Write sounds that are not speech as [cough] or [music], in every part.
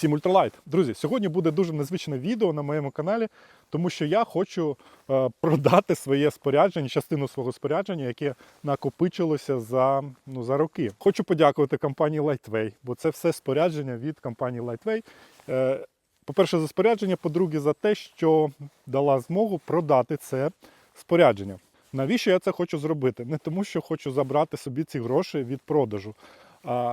Всім ультралайт. Друзі, сьогодні буде дуже незвичне відео на моєму каналі, тому що я хочу е, продати своє спорядження, частину свого спорядження, яке накопичилося за, ну, за роки. Хочу подякувати компанії Lightway, бо це все спорядження від компанії Lightway. Е, по-перше, за спорядження, по-друге, за те, що дала змогу продати це спорядження. Навіщо я це хочу зробити? Не тому, що хочу забрати собі ці гроші від продажу.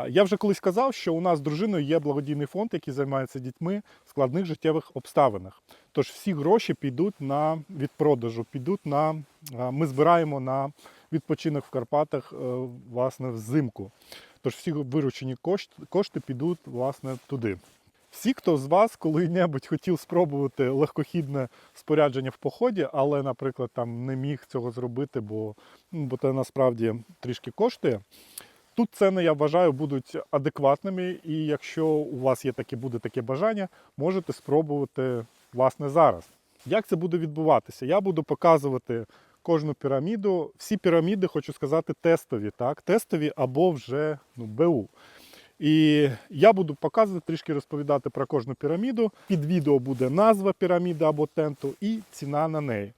Я вже колись казав, що у нас з дружиною є благодійний фонд, який займається дітьми в складних життєвих обставинах. Тож всі гроші підуть на відпродажу, підуть на ми збираємо на відпочинок в Карпатах е, власне взимку. Тож всі виручені кошти, кошти підуть власне туди. Всі, хто з вас коли-небудь хотів спробувати легкохідне спорядження в поході, але, наприклад, там не міг цього зробити, бо, ну, бо це насправді трішки коштує. Тут ціни, я вважаю, будуть адекватними, і якщо у вас є таке, буде таке бажання, можете спробувати власне зараз. Як це буде відбуватися? Я буду показувати кожну піраміду. Всі піраміди, хочу сказати, тестові, так? тестові або вже ну, БУ. І я буду показувати, трішки розповідати про кожну піраміду. Під відео буде назва піраміди або тенту і ціна на неї.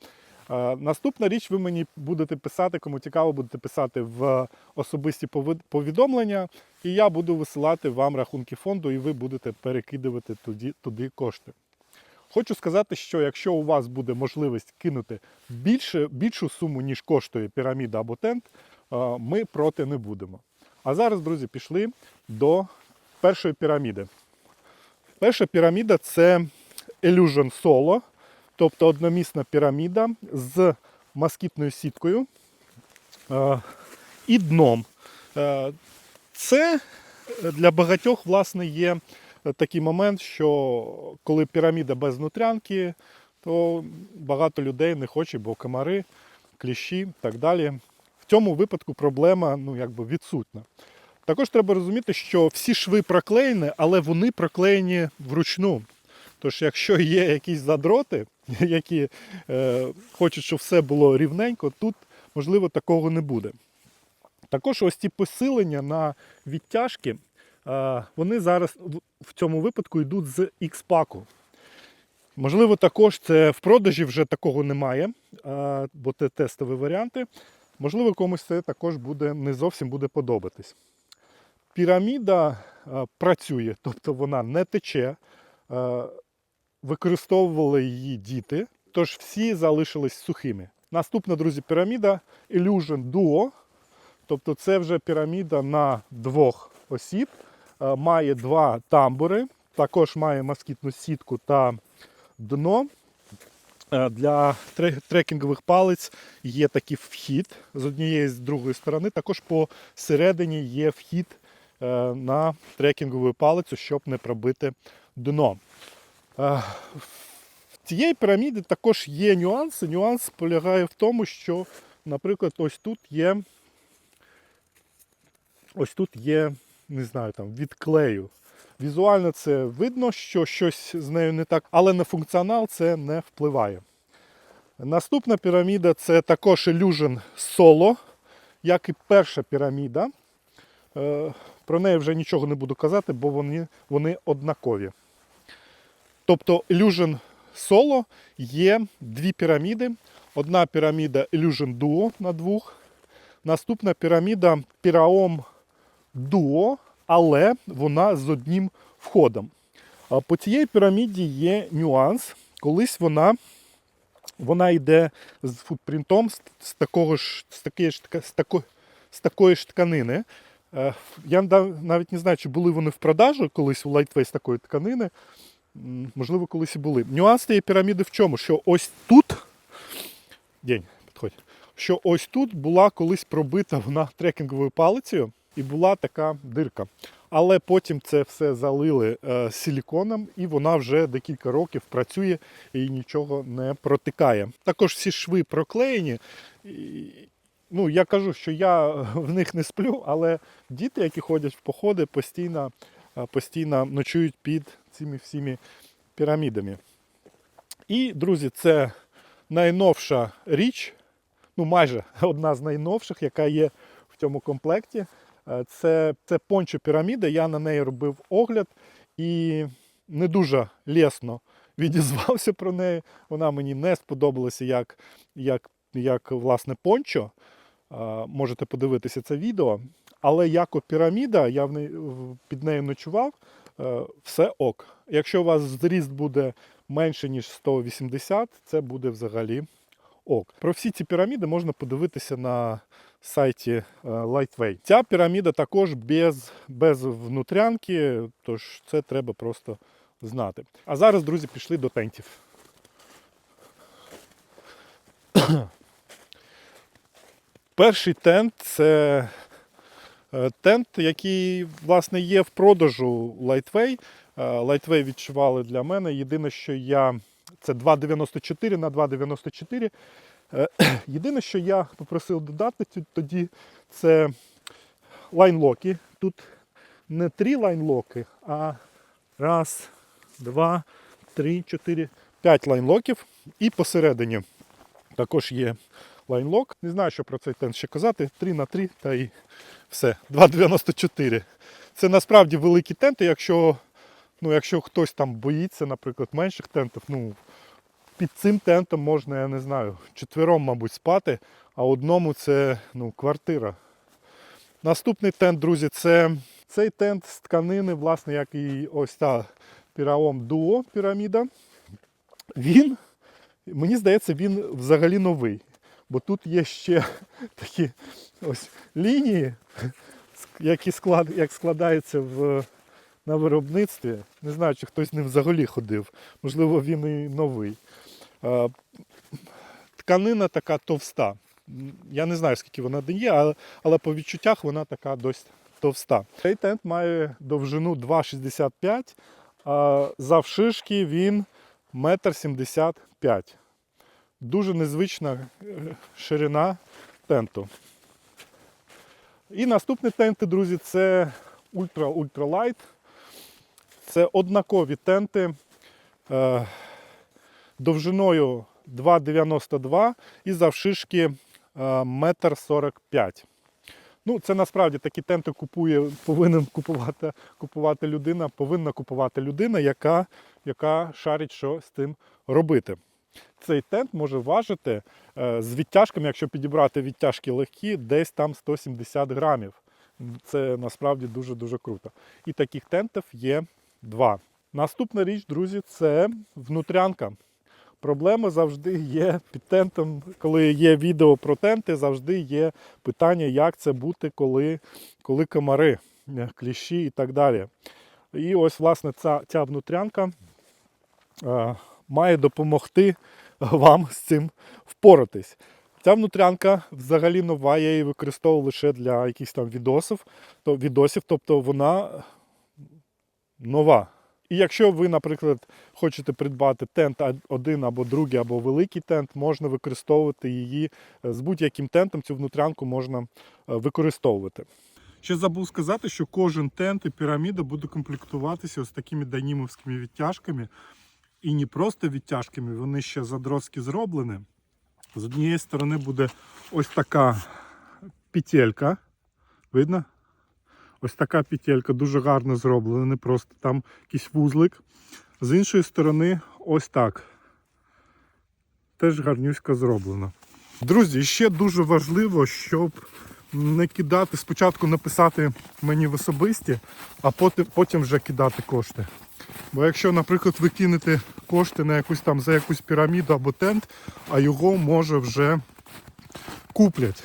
Е, Наступна річ, ви мені будете писати, кому цікаво, будете писати в особисті повідомлення, і я буду висилати вам рахунки фонду, і ви будете перекидувати туди, туди кошти. Хочу сказати, що якщо у вас буде можливість кинути більше, більшу суму, ніж коштує піраміда або тент, е, ми проти не будемо. А зараз, друзі, пішли до першої піраміди. Перша піраміда це Illusion Solo, тобто одномісна піраміда з москітною сіткою е, і дном. Е, Це для багатьох власне, є такий момент, що коли піраміда без нутрянки, то багато людей не хоче, бо комари, кліщі і так далі. В цьому випадку проблема ну, якби відсутня. Також треба розуміти, що всі шви проклеєні, але вони проклеєні вручну. Тож, якщо є якісь задроти, [laughs] які е, хочуть, щоб все було рівненько, тут можливо такого не буде. Також ось ці посилення на відтяжки, е, вони зараз в- цьому випадку йдуть з X-паку. Можливо, також це в продажі вже такого немає, е, бо це тестові варіанти. Можливо, комусь це також буде не зовсім буде подобатись. Піраміда е, працює, тобто вона не тече. Е, використовували її діти, тож всі залишились сухими. Наступна, друзі, піраміда Illusion Duo. Тобто це вже піраміда на двох осіб. Е, Має два тамбури, також має москітну сітку та дно. Е, Для трекінгових палець є такий вхід з однієї з другої сторони. Також посередині є вхід е, на трекінгову палицю, щоб не пробити дно. В цієї піраміди також є нюанси. Нюанс полягає в тому, що, наприклад, ось тут є. Ось тут є, не знаю, там від клею. Візуально це видно, що щось з нею не так, але на функціонал це не впливає. Наступна піраміда це також Illusion Solo, як і перша піраміда. Е, Про неї вже нічого не буду казати, бо вони, вони однакові. Тобто Illusion Solo є дві піраміди. Одна піраміда Illusion Duo на двох. Наступна піраміда Pyraom Duo, але вона з одним входом. По цієї піраміді є нюанс. Колись вона, вона йде з футпринтом з, такого ж, з, такої ж, з, тако, з такої ж тканини. Е, Я навіть не знаю, чи були вони в продажу колись у Lightway з такої тканини. Можливо, колись і були. Нюанс цієї піраміди в чому? Що ось тут. День, підходь. Що ось тут була колись пробита вона трекінговою палицею і була така дирка. Але потім це все залили е, силіконом, і вона вже декілька років працює і нічого не протикає. Також всі шви проклеєні. І, ну, я кажу, що я [laughs] в них не сплю, але діти, які ходять в походи, постійно, постійно ночують під цими всіми пірамідами. І, друзі, це найновша річ, ну майже [laughs] одна з найновших, яка є в цьому комплекті. Це, це пончо піраміда. Я на неї робив огляд. І не дуже лесно [laughs] відізвався про неї. Вона мені не сподобалася як, як, як власне пончо. Можете подивитися це відео. Але як о піраміда, я в під нею ночував, е, все ок. Якщо у вас зріст буде менше, ніж 180, це буде взагалі ок. Про всі ці піраміди можна подивитися на сайті е, Lightway. Ця піраміда також без, без внутрянки, тож це треба просто знати. А зараз, друзі, пішли до тентів. [coughs] Перший тент це тент, який власне є в продажу Lightway. Е, Lightway відчували для мене. Єдине, що я. Це 2,94 на 2,94. Е, [clears throat] Єдине, що я попросив додати тоді, це лайнлоки. Тут не три лайнлоки, а раз, два, три, чотири, п'ять лайнлоків. І посередині також є лайнлок. Не знаю, що про цей тент ще казати. 3 на 3 та і все. 2,94. Це насправді великі тенти, якщо, ну, якщо хтось там боїться, наприклад, менших тентів, ну, під цим тентом можна, я не знаю, четвером, мабуть, спати, а одному це ну, квартира. Наступний тент, друзі, це цей тент з тканини, власне, як і ось та піраом дуо піраміда. Він, мені здається, він взагалі новий. Бо тут є ще [laughs] такі ось лінії, які склад, як складаються в, на виробництві. Не знаю, чи хтось ним взагалі ходив. Можливо, він і новий. Тканина така товста. Я не знаю, скільки вона дає, але, але по відчуттях вона така досить товста. Цей тент має довжину 2,65, а завшишки він 1,75 м. Дуже незвична е, ширина тенту. І наступні тенти, друзі, це Light. Це однакові тенти е, довжиною 2,92 і завшишки е, 1,45 м. Ну, це насправді такі тенти купує, повинен купувати, купувати людина, повинна купувати людина, яка, яка шарить, що з тим робити. Цей тент може важити е, з відтяжками, якщо підібрати відтяжки легкі, десь там 170 грамів. Це насправді дуже-дуже круто. І таких тентів є два. Наступна річ, друзі, це внутрянка. Проблема завжди є під тентом, коли є відео про тенти, завжди є питання, як це бути, коли, коли комари, е, кліщі і так далі. І ось, власне, ця, ця внутрянка е, має допомогти вам з цим впоратись. Ця внутрянка взагалі нова, я її використовував лише для якихось там відосів, то, відосів, тобто вона нова. І якщо ви, наприклад, хочете придбати тент один або другий, або великий тент, можна використовувати її е, з будь-яким тентом, цю внутрянку можна е, використовувати. Ще забув сказати, що кожен тент і піраміда буде комплектуватися ось такими дайнімовськими відтяжками. І не просто відтяжками, вони ще задротськи зроблені. З однієї сторони буде ось така петелька. Видно? Ось така петелька дуже гарно зроблена, не просто там якийсь вузлик. З іншої сторони, ось так. Теж гарнюсько зроблено. Друзі, ще дуже важливо, щоб не кидати, спочатку написати мені в особисті, а потім, потім вже кидати кошти. Бо якщо, наприклад, ви кинете кошти на якусь там за якусь піраміду або тент, а його може вже куплять.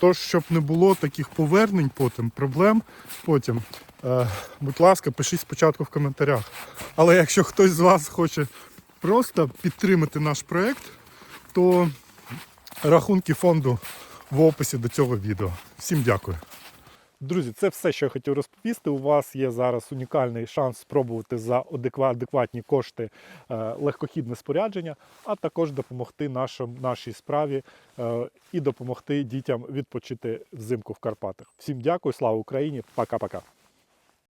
Тож, щоб не було таких повернень потім, проблем потім, е, будь ласка, пишіть спочатку в коментарях. Але якщо хтось з вас хоче просто підтримати наш проект, то рахунки фонду в описі до цього відео. Всім дякую. Друзі, це все, що я хотів розповісти. У вас є зараз унікальний шанс спробувати за адекватні кошти е, легкохідне спорядження, а також допомогти нашим, нашій справі е, і допомогти дітям відпочити взимку в Карпатах. Всім дякую, слава Україні, пока-пока.